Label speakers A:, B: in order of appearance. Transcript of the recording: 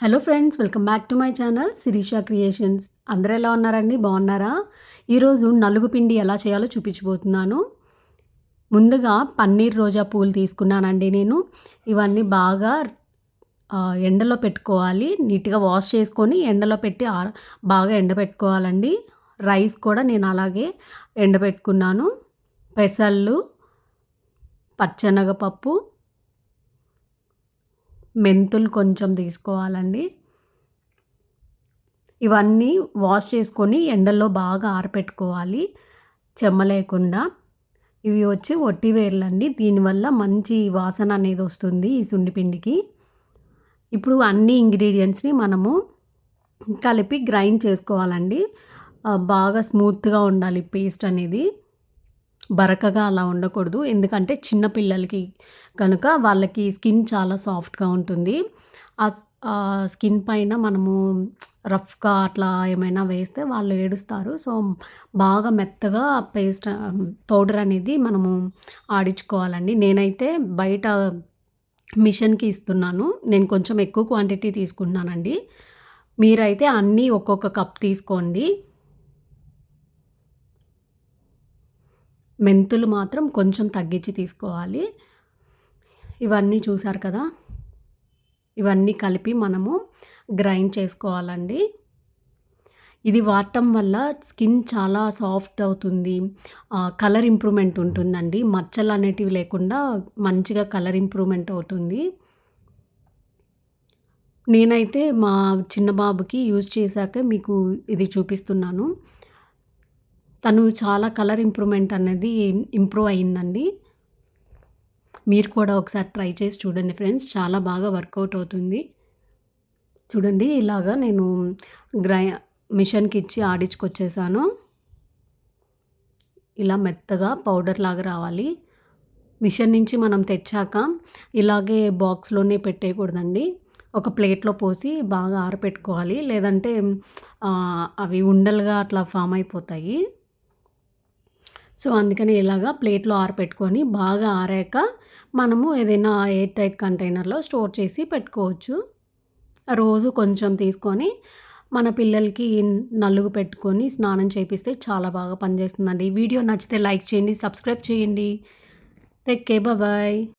A: Hello friends welcome back to my channel Shirisha creations. అందరూ ఎలా ఉన్నారండి? బాగున్నారా? ఈరోజు నలుగు పిండి ఎలా చేయాలో చూపించబోతున్నాను. ముందుగా పన్నీర్ రోజా పూలు తీసుకున్నానండి నేను. ఇవన్నీ బాగా ఎండలో పెట్టుకోవాలి. నీట్గా వాష్ చేసుకొని ఎండలో పెట్టి బాగా ఎండబెట్టుకోవాలండి. రైస్ కూడా నేను అలాగే ఎండబెట్టుకున్నాను. పెసళ్ళు పచ్చనగపప్పు మెంతులు కొంచెం తీసుకోవాలండి. ఇవన్నీ వాష్ చేసుకొని ఎండల్లో బాగా ఆరపెట్టుకోవాలి. చెమ్మ లేకుండా. ఇవి వచ్చి ఒట్టి వేర్లండి. దీనివల్ల మంచి వాసన అనేది వస్తుంది ఈ సుండిపిండికి. ఇప్పుడు అన్ని ఇంగ్రీడియంట్స్ని మనము కలిపి గ్రైండ్ చేసుకోవాలండి. బాగా స్మూత్గా ఉండాలి పేస్ట్ అనేది. బరకగా అలా ఉండకూడదు. ఎందుకంటే చిన్నపిల్లలకి కనుక వాళ్ళకి స్కిన్ చాలా సాఫ్ట్గా ఉంటుంది. ఆ ఆ స్కిన్ పైన మనము రఫ్గా అట్లా ఏమైనా వేస్తే వాళ్ళు ఏడుస్తారు. సో బాగా మెత్తగా పేస్ట్ పౌడర్ అనేది మనము ఆడించుకోవాలండి. నేనైతే బయట మిషన్కి ఇస్తున్నాను. నేను కొంచెం ఎక్కువ క్వాంటిటీ తీసుకుంటున్నానండి. మీరైతే అన్నీ ఒక్కొక్క కప్ తీసుకోండి. మెంతులు మాత్రం కొంచెం తగ్గించి తీసుకోవాలి. ఇవన్నీ చూసారు కదా? ఇవన్నీ కలిపి మనము గ్రైండ్ చేసుకోవాలండి. ఇది వాడటం వల్ల స్కిన్ చాలా సాఫ్ట్ అవుతుంది. కలర్ ఇంప్రూవ్మెంట్ ఉంటుందండి. మచ్చలు అనేటివి లేకుండా మంచిగా కలర్ ఇంప్రూవ్మెంట్ అవుతుంది. నేనైతే మా చిన్న బాబుకి యూజ్ చేశాక మీకు ఇది చూపిస్తున్నాను. తను చాలా కలర్ ఇంప్రూవ్మెంట్ అనేది ఇంప్రూవ్ అయ్యిందండి. మీరు కూడా ఒకసారి ట్రై చేసి చూడండి ఫ్రెండ్స్. చాలా బాగా వర్కౌట్ అవుతుంది. చూడండి ఇలాగా నేను గ్రై మిషన్కి ఇచ్చి ఆడించుకొచ్చేసాను. ఇలా మెత్తగా పౌడర్ లాగా రావాలి. మిషన్ నుంచి మనం తెచ్చాక ఇలాగే బాక్స్లోనే పెట్టేయకూడదండి. ఒక ప్లేట్లో పోసి బాగా ఆరపెట్టుకోవాలి. లేదంటే అవి ఉండలుగా అట్లా ఫామ్ అయిపోతాయి. సో అందుకని ఇలాగా ప్లేట్లో ఆరపెట్టుకొని బాగా ఆరాక మనము ఏదైనా ఎయిర్ టైట్ కంటైనర్లో స్టోర్ చేసి పెట్టుకోవచ్చు. రోజు కొంచెం తీసుకొని మన పిల్లలకి నలుగు పెట్టుకొని స్నానం చేపిస్తే చాలా బాగా పనిచేస్తుందండి. వీడియో నచ్చితే లైక్ చేయండి సబ్స్క్రైబ్ చేయండి. Take care bye.